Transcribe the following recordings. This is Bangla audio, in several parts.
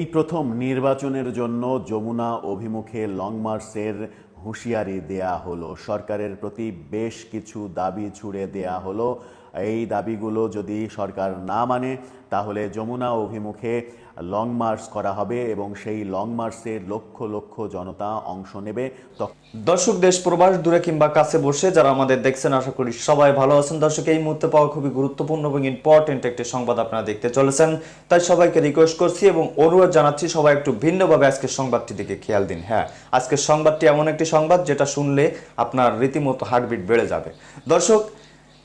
এই প্রথম নির্বাচনের জন্য যমুনা অভিমুখে লং মার্চের হুঁশিয়ারি দেয়া হলো। সরকারের প্রতি বেশ কিছু দাবি ছুড়ে দেয়া হলো। এই দাবিগুলো যদি সরকার না মানে তাহলে যমুনা অভিমুখে লং মার্চ করা হবে এবং সেই লং মার্চে লক্ষ লক্ষ জনতা অংশ নেবে। দর্শক, দেশ, প্রবাস দূরে কিংবা কাছে বসে যারা আমাদের দেখছেন, আশা করি সবাই ভালো আছেন। দর্শক, এই মুহূর্তে পাওয়া খুবই গুরুত্বপূর্ণ এবং ইম্পর্টেন্ট একটি সংবাদ আপনারা দেখতে চলেছেন। তাই সবাইকে রিকোয়েস্ট করছি এবং অনুরোধ জানাচ্ছি, সবাই একটু ভিন্নভাবে আজকের সংবাদটি দিকে খেয়াল দিন। হ্যাঁ আজকের সংবাদটি এমন একটি সংবাদ, যেটা শুনলে আপনার রীতিমতো হার্টবিট বেড়ে যাবে। দর্শক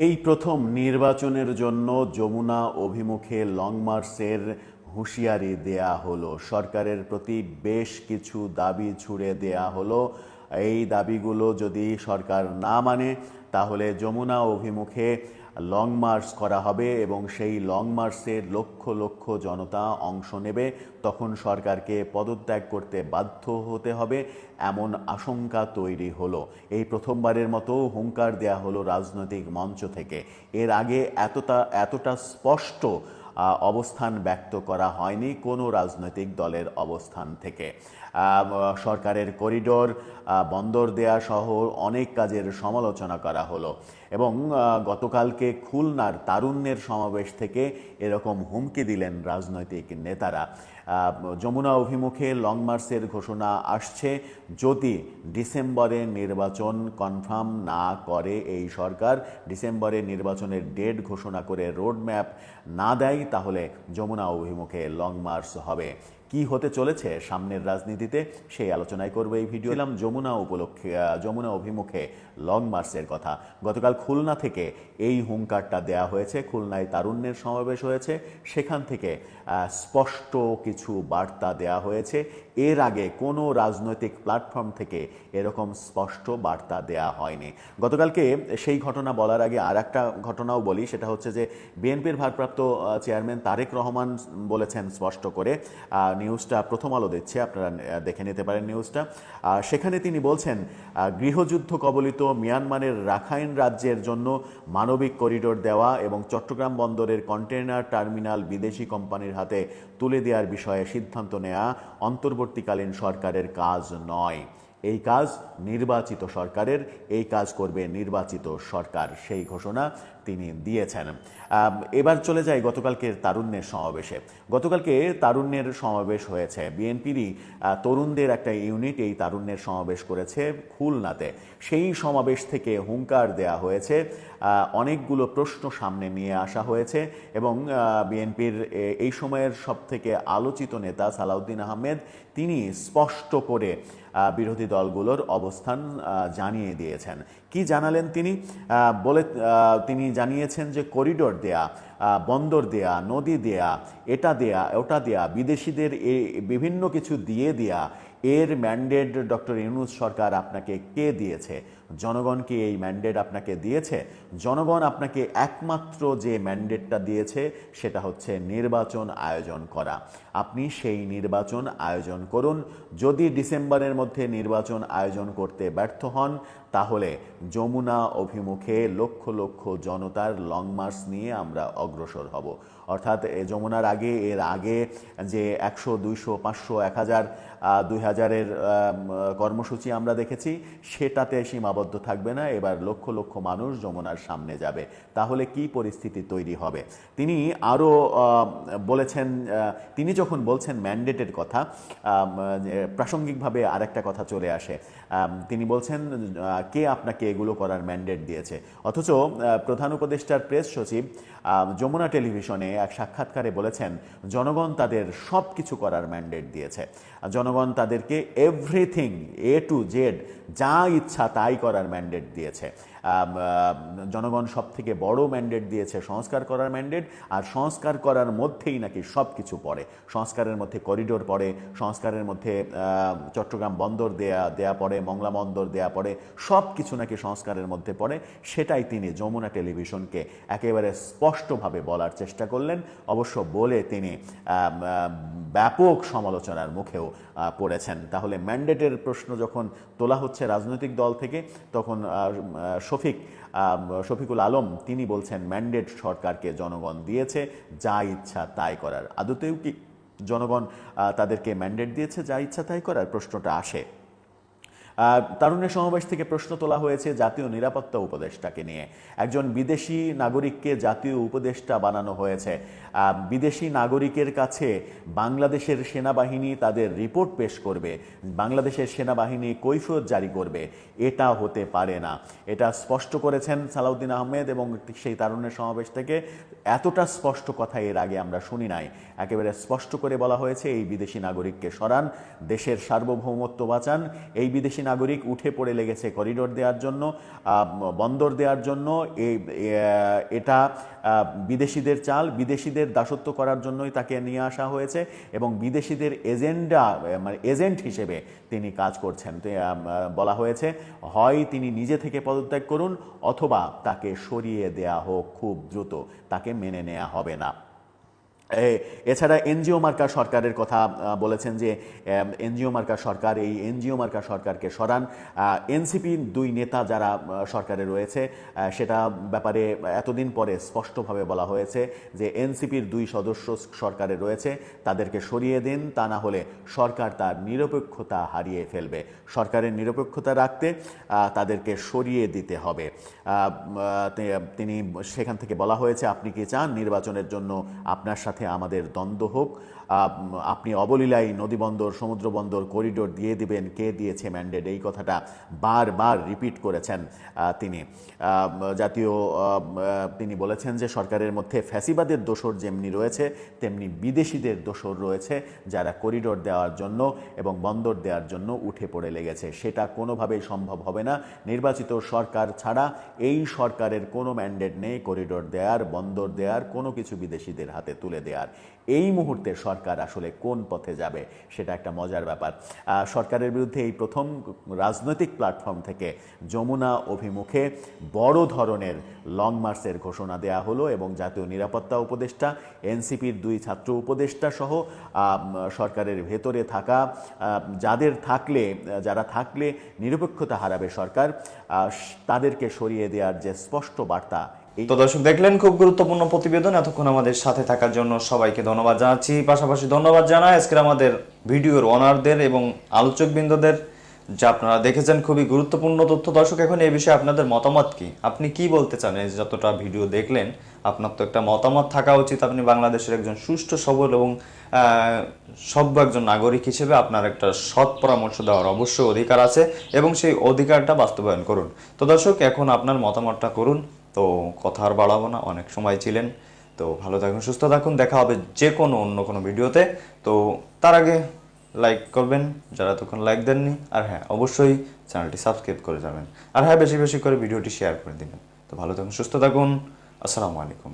এই প্রথম নির্বাচনের জন্য যমুনা অভিমুখে লং মার্চের হুঁশিয়ারি দেয়া হলো। সরকারের প্রতি বেশ কিছু দাবি ছুড়ে দেয়া হলো। এই দাবিগুলো যদি সরকার না মানে তাহলে যমুনা অভিমুখে লং মার্চ করা হবে এবং সেই লং মার্চে লক্ষ লক্ষ জনতা অংশ নেবে, তখন সরকারকে পদত্যাগ করতে বাধ্য হতে হবে, এমন আশঙ্কা তৈরি হলো। এই প্রথমবারের মতো হুঙ্কার দেয়া হলো রাজনৈতিক মঞ্চ থেকে। এর আগে এতটা এতটা স্পষ্ট অবস্থান ব্যক্ত করা হয়নি কোনো রাজনৈতিক দলের অবস্থান থেকে। সরকারের করিডোর বন্দর দেয়া সহ অনেক কাজের সমালোচনা করা হলো। এবং গতকালকে খুলনার তারুণ্যের সমাবেশ থেকে এরকম হুমকি দিলেন রাজনৈতিক নেতারা। যমুনা অভিমুখে লং মার্চের ঘোষণা আসছে। যদি ডিসেম্বরে নির্বাচন কনফার্ম না করে এই সরকার, ডিসেম্বরে নির্বাচনের ডেট ঘোষণা করে রোড ম্যাপ না দেয়, তাহলে যমুনা অভিমুখে লং মার্চ হবে। কি হতে চলেছে সামনের রাজনীতিতে, সেই আলোচনায় করবে এই ভিডিও এলাম যমুনা উপলক্ষে যমুনা অভিমুখে লং মার্চের কথা। গতকাল খুলনা থেকে এই হুঙ্কারটা দেয়া হয়েছে। খুলনায় তারুণ্যের সমাবেশ হয়েছে। সেখান থেকে স্পষ্ট কিছু বার্তা দেয়া হয়েছে। এর আগে কোনো রাজনৈতিক প্ল্যাটফর্ম থেকে এরকম স্পষ্ট বার্তা দেয়া হয়নি। গতকালকে সেই ঘটনা বলার আগে আর একটা ঘটনাও বলি। সেটা হচ্ছে যে বিএনপির ভারপ্রাপ্ত চেয়ারম্যান তারেক রহমান বলেছেন স্পষ্ট করে নিউজটা প্রথম আলো দিচ্ছে, আপনারা দেখে নিতে পারেন নিউজটা। সেখানে তিনি বলছেন গৃহযুদ্ধ কবলিত মিয়ানমারের রাখাইন রাজ্যের জন্য মানবিক করিডোর দেওয়া এবং চট্টগ্রাম বন্দরের কন্টেইনার টার্মিনাল বিদেশি কোম্পানির হাতে তুলে দেওয়ার বিষয়ে সিদ্ধান্ত নেওয়া অন্তর্বর্তীকালীন সরকারের কাজ নয়। এই কাজ নির্বাচিত সরকারের, এই কাজ করবে নির্বাচিত সরকার, সেই ঘোষণা। তিনি দিয়েছেন। এবার চলে যাই গতকালকের তারুণ্যের সমাবেশে। গতকালকে তারুণ্যের সমাবেশ হয়েছে। বিএনপিরই তরুণদের একটা ইউনিট এই তারুণ্যের সমাবেশ করেছে খুলনাতে। সেই সমাবেশ থেকে হুঙ্কার দেয়া হয়েছে। অনেকগুলো প্রশ্ন সামনে নিয়ে আসা হয়েছে এবং বিএনপির এই সময়ের সব থেকে আলোচিত নেতা সালাউদ্দিন আহমেদ তিনি স্পষ্ট করে বিরোধী দলগুলোর অবস্থান জানিয়ে দিয়েছেন। কি জানালেন তিনি? বলে তিনি জানিয়েছেন যে করিডোর দেয়া বন্দর দেয়া, নদী দেয়া, এটা দেয়া, ওটা দেয়া, বিদেশিদের এ, বিভিন্ন কিছু দিয়ে দেয়া, এর ম্যান্ডেট ডক্টর ইউনুস সরকার আপনাকে কে দিয়েছে? জনগণ কি এই ম্যান্ডেট আপনাকে দিয়েছে? জনগণ আপনাকে একমাত্র যে ম্যান্ডেটটা দিয়েছে, সেটা হচ্ছে নির্বাচন আয়োজন করা। আপনি সেই নির্বাচন আয়োজন করুন। যদি ডিসেম্বরের মধ্যে নির্বাচন আয়োজন করতে ব্যর্থ হন, তাহলে যমুনা অভিমুখে লক্ষ লক্ষ জনতার লং মার্চ নিয়ে আমরা অগ্রসর হব। অর্থাৎ যমুনার আগে, এর আগে যে একশো, দুইশো, পাঁচশো, এক হাজার দুই হাজারের কর্মসূচি আমরা দেখেছি, সেটাতে সীমাবদ্ধ থাকবে না। এবার লক্ষ লক্ষ মানুষ যমুনার সামনে যাবে। তাহলে কি পরিস্থিতি তৈরি হবে? তিনি আরও বলেছেন তিনি যখন বলছেন ম্যান্ডেটের কথা প্রাসঙ্গিকভাবে আরেকটা কথা চলে আসে। তিনি বলছেন কে আপনাকে এগুলো করার ম্যান্ডেট দিয়েছে? অথচ প্রধান উপদেষ্টার প্রেস সচিব যমুনা টেলিভিশনে এক সাক্ষাৎকারে বলেছেন, জনগণ তাদের সব কিছু করার ম্যান্ডেট দিয়েছে। জনগণ তাদেরকে এভরিথিং এ টু জেড যা ইচ্ছা তাই করার ম্যান্ডেট দিয়েছে। জনগণ সব থেকে বড় ম্যান্ডেট দিয়েছে সংস্কার করার ম্যান্ডেট আর সংস্কার করার মধ্যেই নাকি সব কিছু পড়ে। সংস্কারের মধ্যে করিডোর পড়ে, সংস্কারের মধ্যে চট্টগ্রাম বন্দর দেয়া দেয়া পড়ে, মংলা বন্দর দেয়া পড়ে সব কিছু নাকি সংস্কারের মধ্যে পড়ে। সেটাই তিনি যমুনা টেলিভিশনকে একেবারে স্পষ্টভাবে বলার চেষ্টা করলেন। অবশ্য বলে তিনি ব্যাপক সমালোচনার মুখেও পড়েছেন। তাহলে ম্যান্ডেটের প্রশ্ন যখন তোলা হচ্ছে রাজনৈতিক দল থেকে, তখন শফিক শফিকুল আলম, তিনি বলছেন ম্যান্ডেট সরকারকে জনগণ দিয়েছে, যা ইচ্ছা তাই করার। আদতেও কি জনগণ তাদেরকে ম্যান্ডেট দিয়েছে, যা ইচ্ছা তাই করার? প্রশ্নটা আসে। তারুণ্যের সমাবেশ থেকে প্রশ্ন তোলা হয়েছে জাতীয় নিরাপত্তা উপদেষ্টাকে নিয়ে। একজন বিদেশি নাগরিককে জাতীয় উপদেষ্টা বানানো হয়েছে। বিদেশি নাগরিকের কাছে বাংলাদেশের সেনাবাহিনী তাদের রিপোর্ট পেশ করবে। বাংলাদেশের সেনাবাহিনী কৈফিয়ত জারি করবে। এটা হতে পারে না। এটা স্পষ্ট করেছেন সালাউদ্দিন আহমেদ এবং সেই তারুণ্যের সমাবেশ থেকে এতটা স্পষ্ট কথা এর আগে আমরা শুনি নাই। একেবারে স্পষ্ট করে বলা হয়েছে, এই বিদেশি নাগরিককে সরান, দেশের সার্বভৌমত্ব বাঁচান, এই বিদেশি নাগরিক উঠে পড়ে লেগেছে করিডোর দেওয়ার জন্য বন্দর দেওয়ার জন্য এই এটা বিদেশিদের চাল, বিদেশিদের দাসত্ব করার জন্যই তাকে নিয়ে আসা হয়েছে এবং বিদেশিদের এজেন্ডা মানে এজেন্ট হিসেবে তিনি কাজ করছেন। বলা হয়েছে, হয় তিনি নিজে থেকে পদত্যাগ করুন অথবা তাকে সরিয়ে দেয়া হোক খুব দ্রুত, তাকে মেনে নেওয়া হবে না। এছাড়া এনজিও মার্কা সরকারের কথা বলেছেন যে এনজিও মার্কা সরকার, এই এনজিও মার্কা সরকারকে সরান। এনসিপি দুই নেতা যারা সরকারে রয়েছে সেটা ব্যাপারে এতদিন পরে স্পষ্টভাবে বলা হয়েছে যে, এনসিপির দুই সদস্য সরকারে রয়েছে, তাদেরকে সরিয়ে দিন, তা না হলে সরকার তার নিরপেক্ষতা হারিয়ে ফেলবে। সরকারের নিরপেক্ষতা রাখতে তাদেরকে সরিয়ে দিতে হবে। তিনি সেখান থেকে বলা হয়েছে, আপনি কি চান নির্বাচনের জন্য আপনার সাথে আমাদের দ্বন্দ্ব হোক আপনি অবলীলায় নদীবন্দর সমুদ্র বন্দর করিডোর দিয়ে দিবেন, কে দিয়েছে ম্যান্ডেট এই কথাটা বারবার রিপিট করেছেন তিনি। জাতীয় তিনি বলেছেন যে সরকারের মধ্যে ফ্যাসিবাদের দোসর যেমনি রয়েছে, তেমনি বিদেশিদের দোসর রয়েছে, যারা করিডোর দেওয়ার জন্য এবং বন্দর দেওয়ার জন্য উঠে পড়ে লেগেছে। সেটা কোনোভাবেই সম্ভব হবে না। নির্বাচিত সরকার ছাড়া এই সরকারের কোনো ম্যান্ডেট নেই করিডোর দেওয়ার, বন্দর দেওয়ার, কোনো কিছু বিদেশিদের হাতে তুলে দেওয়ার। এই মুহূর্তে সরকার আসলে কোন পথে যাবে সেটা একটা মজার ব্যাপার। সরকারের বিরুদ্ধে এই প্রথম রাজনৈতিক প্ল্যাটফর্ম থেকে যমুনা অভিমুখে বড় ধরনের লং মার্চের ঘোষণা দেয়া হলো এবং জাতীয় নিরাপত্তা উপদেষ্টা, এনসিপির দুই ছাত্র উপদেষ্টা সহ সরকারের ভেতরে থাকা যাদের থাকলে, যারা থাকলে নিরপেক্ষতা হারাবে সরকার তাদেরকে সরিয়ে দেওয়ার যে স্পষ্ট বার্তা তো দর্শক দেখলেন, খুব গুরুত্বপূর্ণ প্রতিবেদন। এতক্ষণ আমাদের সাথে থাকার জন্য সবাইকে ধন্যবাদ জানাচ্ছি। পাশাপাশি ধন্যবাদ জানাই আজকের আমাদের ভিডিওর ওনারদের এবং আলোচকবৃন্দদের। যা আপনারা দেখেছেন, খুবই গুরুত্বপূর্ণ তথ্য। দর্শক, এখন এই বিষয়ে আপনাদের মতামত কি? আপনি কি বলতে চান? এই যতটা ভিডিও দেখলেন, আপনার তো একটা মতামত থাকা উচিত। আপনি বাংলাদেশের একজন সুষ্ঠু, সবল এবং সভ্য একজন নাগরিক হিসেবে আপনার একটা সৎ পরামর্শ দেওয়ার অবশ্যই অধিকার আছে এবং সেই অধিকারটা বাস্তবায়ন করুন। তো দর্শক, এখন আপনার মতামতটা করুন। তো কথা আর বাড়াবো না, অনেক সময় ছিলেন। তো ভালো থাকুন, সুস্থ থাকুন, দেখা হবে যে কোনো অন্য কোনো ভিডিওতে। তো তার আগে লাইক করবেন, যারা তখন লাইক দেননি, আর হ্যাঁ অবশ্যই চ্যানেলটি সাবস্ক্রাইব করে যাবেন। আর হ্যাঁ বেশি বেশি করে ভিডিওটি শেয়ার করে দিবেন। তো ভালো থাকুন, সুস্থ থাকুন, আসসালামু আলাইকুম।